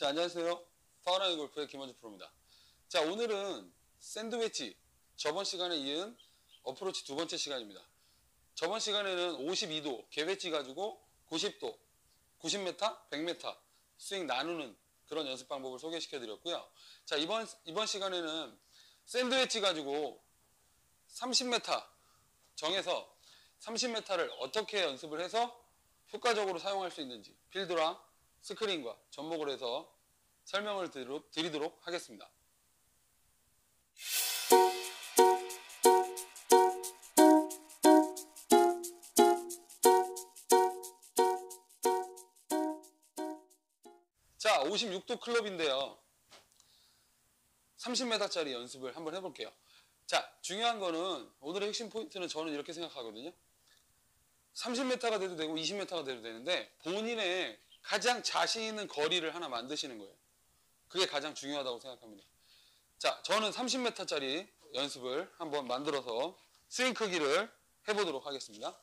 자, 안녕하세요. 파워라인 골프의 김원주 프로입니다. 자, 오늘은 샌드웨치 저번 시간에 이은 어프로치 두 번째 시간입니다. 저번 시간에는 52도 개배치 가지고 90도, 90m, 100m 스윙 나누는 그런 연습 방법을 소개시켜 드렸고요. 자, 이번 이번 시간에는 샌드웨치 가지고 30m 정해서 30m를 어떻게 연습을 해서 효과적으로 사용할 수 있는지 필드랑 스크린과 접목을 해서 설명을 드리도록 하겠습니다. 자, 56도 클럽인데요. 30m짜리 연습을 한번 해볼게요. 자, 중요한 거는 오늘의 핵심 포인트는 저는 이렇게 생각하거든요. 30m가 돼도 되고 20m가 돼도 되는데 본인의 가장 자신 있는 거리를 하나 만드시는 거예요. 그게 가장 중요하다고 생각합니다. 자, 저는 30m짜리 연습을 한번 만들어서 스윙 크기를 해보도록 하겠습니다.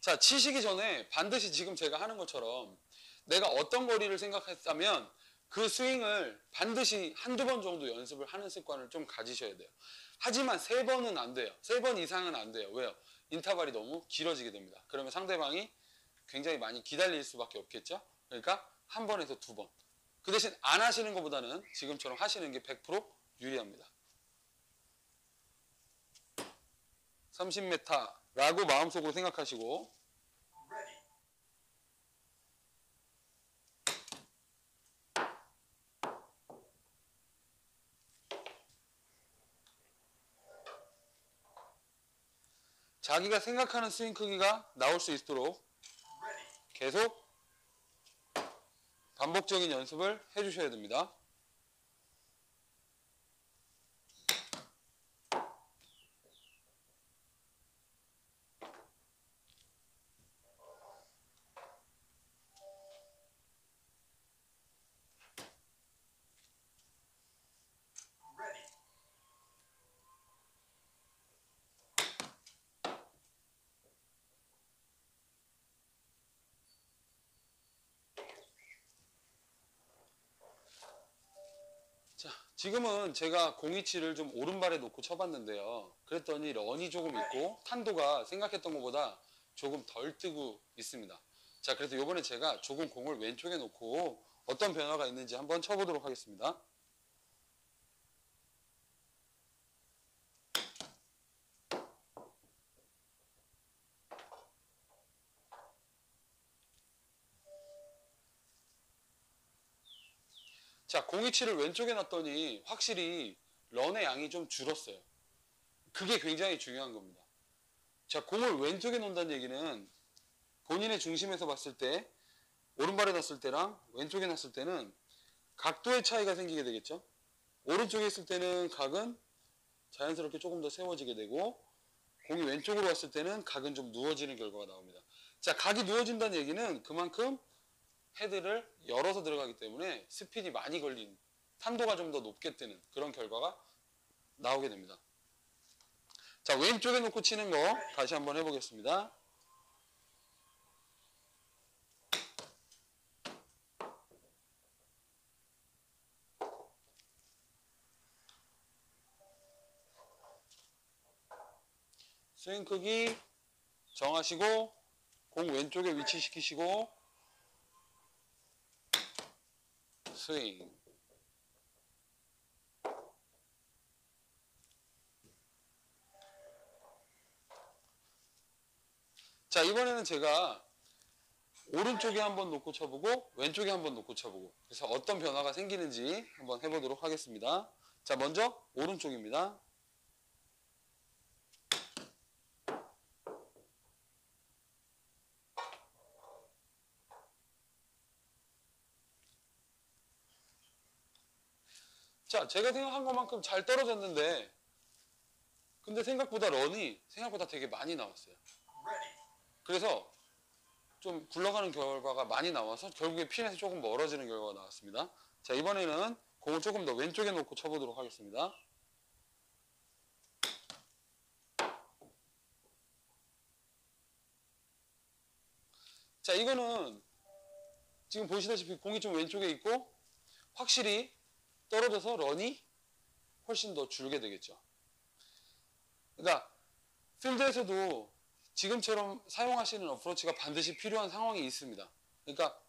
자, 치시기 전에 반드시 지금 제가 하는 것처럼 내가 어떤 거리를 생각했다면 그 스윙을 반드시 한두 번 정도 연습을 하는 습관을 좀 가지셔야 돼요. 하지만 세 번은 안 돼요. 세 번 이상은 안 돼요. 왜요? 인터벌이 너무 길어지게 됩니다. 그러면 상대방이 굉장히 많이 기다릴 수밖에 없겠죠? 그러니까 한 번에서 두 번. 그 대신 안 하시는 것보다는 지금처럼 하시는 게 100% 유리합니다. 30m라고 마음속으로 생각하시고 자기가 생각하는 스윙 크기가 나올 수 있도록 계속 반복적인 연습을 해주셔야 됩니다. 자, 지금은 제가 027을 좀 오른발에 놓고 쳐봤는데요. 그랬더니 런이 조금 있고 탄도가 생각했던 것보다 조금 덜 뜨고 있습니다. 자, 그래서 이번에 제가 조금 공을 왼쪽에 놓고 어떤 변화가 있는지 한번 쳐보도록 하겠습니다. 자, 027을 왼쪽에 놨더니 확실히 런의 양이 좀 줄었어요. 그게 굉장히 중요한 겁니다. 자, 공을 왼쪽에 놓는다는 얘기는 본인의 중심에서 봤을 때 오른발에 놨을 때랑 왼쪽에 놨을 때는 각도의 차이가 생기게 되겠죠. 오른쪽에 있을 때는 각은 자연스럽게 조금 더 세워지게 되고 공이 왼쪽으로 왔을 때는 각은 좀 누워지는 결과가 나옵니다. 자, 각이 누워진다는 얘기는 그만큼 헤드를 열어서 들어가기 때문에 스피드이 많이 걸린 탄도가 좀 더 높게 뜨는 그런 결과가 나오게 됩니다. 자 왼쪽에 놓고 치는 거 다시 한번 해보겠습니다. 스윙 크기 정하시고 공 왼쪽에 위치시키시고 스윙. 자, 이번에는 제가 오른쪽에 한번 놓고 쳐보고 왼쪽에 한번 놓고 쳐보고 그래서 어떤 변화가 생기는지 한번 해보도록 하겠습니다. 자, 먼저 오른쪽입니다. 자, 제가 생각한 것만큼 잘 떨어졌는데, 근데 생각보다 런이 생각보다 되게 많이 나왔어요. 그래서 좀 굴러가는 결과가 많이 나와서 결국에 핀에서 조금 멀어지는 결과가 나왔습니다. 자, 이번에는 공을 조금 더 왼쪽에 놓고 쳐보도록 하겠습니다. 자, 이거는 지금 보시다시피 공이 좀 왼쪽에 있고 확실히 떨어져서 런이 훨씬 더 줄게 되겠죠. 그러니까 필드에서도 지금처럼 사용하시는 어프로치가 반드시 필요한 상황이 있습니다. 그러니까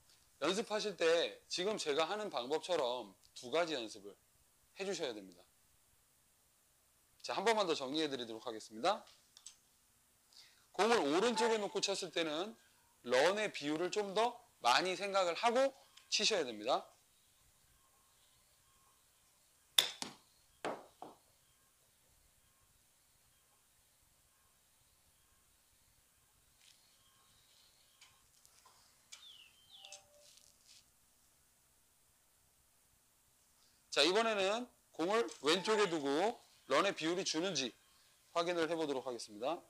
연습하실 때 지금 제가 하는 방법처럼 두 가지 연습을 해주셔야 됩니다. 자, 한 번만 더 정리해 드리도록 하겠습니다. 공을 오른쪽에 놓고 쳤을 때는 런의 비율을 좀 더 많이 생각을 하고 치셔야 됩니다. 자, 이번에는 공을 왼쪽에 두고 런의 비율이 주는지 확인을 해보도록 하겠습니다.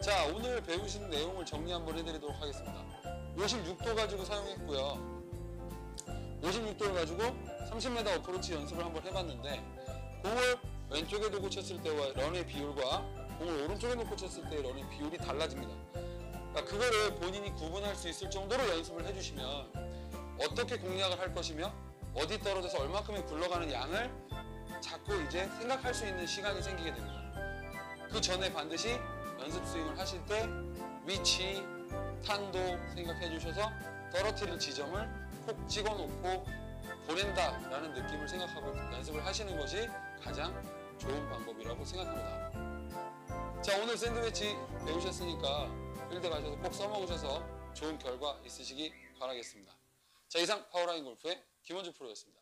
자, 오늘 배우신 내용을 정리 한번 해드리도록 하겠습니다. 56도 가지고 사용했고요. 56도를 가지고 30m 어프로치 연습을 한번 해봤는데 공을 왼쪽에 두고 쳤을 때와 런의 비율과 공을 오른쪽에 놓고 쳤을 때의 런의 비율이 달라집니다. 그러니까 그거를 본인이 구분할 수 있을 정도로 연습을 해주시면 어떻게 공략을 할 것이며 어디 떨어져서 얼마큼의 굴러가는 양을 자꾸 이제 생각할 수 있는 시간이 생기게 됩니다. 그 전에 반드시 연습 스윙을 하실 때 위치, 탄도 생각해 주셔서 떨어뜨릴 지점을 콕 찍어 놓고 보낸다라는 느낌을 생각하고 연습을 하시는 것이 가장 좋은 방법이라고 생각합니다. 자, 오늘 샌드위치 배우셨으니까 필드 가셔서 꼭 써먹으셔서 좋은 결과 있으시기 바라겠습니다. 자, 이상 파워라인 골프의 김원주 프로였습니다.